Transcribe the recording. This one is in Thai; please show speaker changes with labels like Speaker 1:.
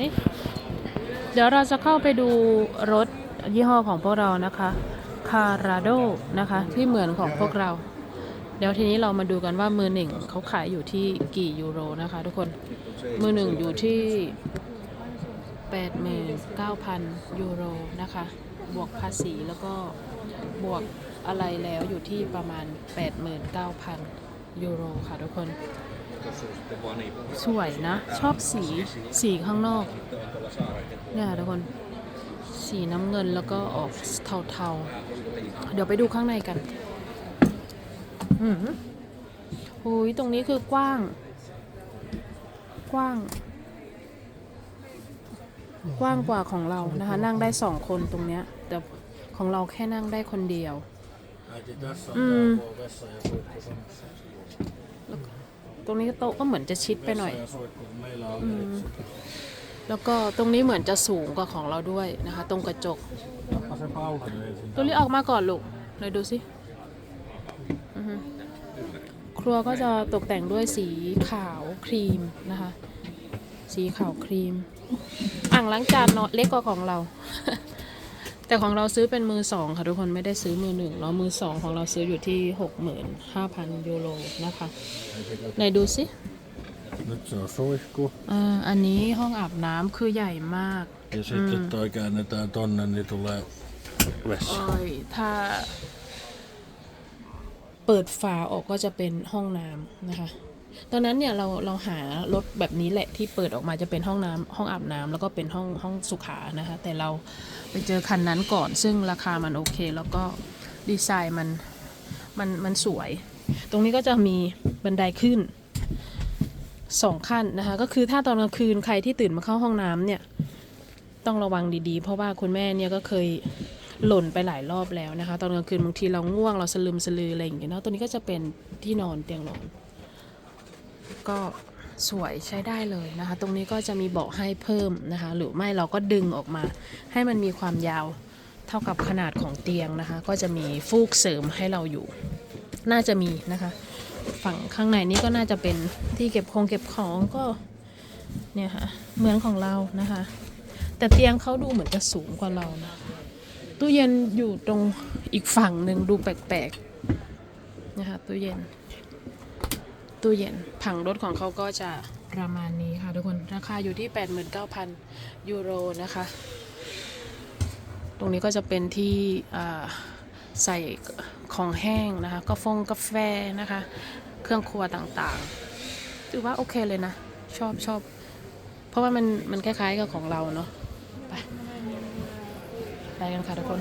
Speaker 1: นี่เดี๋ยวเราจะเข้าไปดูรถยี่ห้อของพวกเรานะคะคาราโดนะคะ ที่เหมือนของพวกเรา เดี๋ยวทีนี้เรามาดูกันว่ามือหนึ่งเขาขายอยู่ที่กี่ยูโรนะคะทุกคน มือหนึ่งอยู่ที่89,000 ยูโรนะคะ บวกภาษีแล้วก็บวกอะไรแล้วอยู่ที่ประมาณ 89,000 ยูโรค่ะทุกคน สวยนะ ชอบสีสีข้างนอกเนี่ยค่ะทุกคน สีน้ำเงินแล้วก็ออกเทาๆ เดี๋ยวไปดูข้างในกันอืมหุยตรงนี้คือกว้าง กว้าง กว้างกว่าของเรานะคะ นั่งได้สองคนตรงเนี้ย แต่ของเราแค่นั่งได้คนเดียว
Speaker 2: Äiti, tässä
Speaker 1: ตรงนี้โต๊ะก็เหมือนจะชิดไปหน่อย
Speaker 2: Vessa ja suihku, kun meillä on
Speaker 1: Mm.
Speaker 2: yksi.
Speaker 1: แล้วก็ตรงนี้เหมือนจะสูงกว่าของเราด้วยนะคะ ตรงกระจก
Speaker 2: Tappa se pauha nyt ensin.
Speaker 1: ตัวนี้ออกมาก่อนลูกเลยดูสิอือฮึครัวก็จะตกแต่งด้วยสีขาวครีมนะคะ สีขาวครีม อ่างล้างจานเนาะเล็กกว่าของเรา แต่ของเราซื้อเป็นมือสองค่ะทุกคนไม่ได้ซื้อมือหนึ่งเนาะมือสองของเราซื้ออยู่ที่หกหมื่นห้าพันยูโรนะคะไหนดูสิ
Speaker 2: Nyt se on suihku.
Speaker 1: อ่าอันนี้ห้องอาบน้ำคือใหญ่มาก
Speaker 2: Ja sitten toi käännetään tonne, niin tulee vessa.
Speaker 1: โอ้ยถ้า เปิดฝาออกก็จะเป็นห้องน้ำนะคะ ตอนนั้นเนี่ยเราเราหารถแบบนี้แหละที่เปิดออกมาจะเป็นห้องน้ำห้องอาบน้ำแล้วก็เป็นห้องห้องสุขานะคะ แต่เราไปเจอคันนั้นก่อน ซึ่งราคามันโอเค แล้วก็ดีไซน์มันมันมันสวย ตรงนี้ก็จะมีบันไดขึ้นสองขั้นนะคะก็คือถ้าตอนกลางคืนใครที่ตื่นมาเข้าห้องน้ำเนี่ยต้องระวังดีๆ เพราะว่าคุณแม่เนี่ยก็เคยหล่นไปหลายรอบแล้วนะคะ ตอนกลางคืนบางทีเราง่วงเราสลืมสลืออะไรอย่างเงี้ยเนาะตัวนี้ก็จะเป็นที่นอนเตียงนอน ก็สวยใช้ได้เลยนะคะ ตรงนี้ก็จะมีเบาะให้เพิ่มนะคะ หรือไม่เราก็ดึงออกมา ให้มันมีความยาวเท่ากับขนาดของเตียงนะคะ ก็จะมีฟูกเสริมให้เราอยู่ น่าจะมีนะคะ ฝั่งข้างในนี้ก็น่าจะเป็นที่เก็บของเก็บของก็เนี่ยค่ะเหมือนของเรานะคะ แต่เตียงเขาดูเหมือนจะสูงกว่าเรานะตู้เย็นอยู่ตรงอีกฝั่งหนึ่งดูแปลกๆนะคะตู้เย็น ตู้เย็น ผังรถของเขาก็จะประมาณนี้ค่ะทุกคน ราคาอยู่ที่ 89,000 ยูโรนะคะ ตรงนี้ก็จะเป็นที่ใส่ของแห้งนะคะกาแฟกาแฟนะคะ เครื่องครัวต่างๆ ถือว่าโอเคเลยนะ ชอบชอบ เพราะว่ามันมันคล้ายๆกับของเราเนาะ ไป ไปกันค่ะทุกคน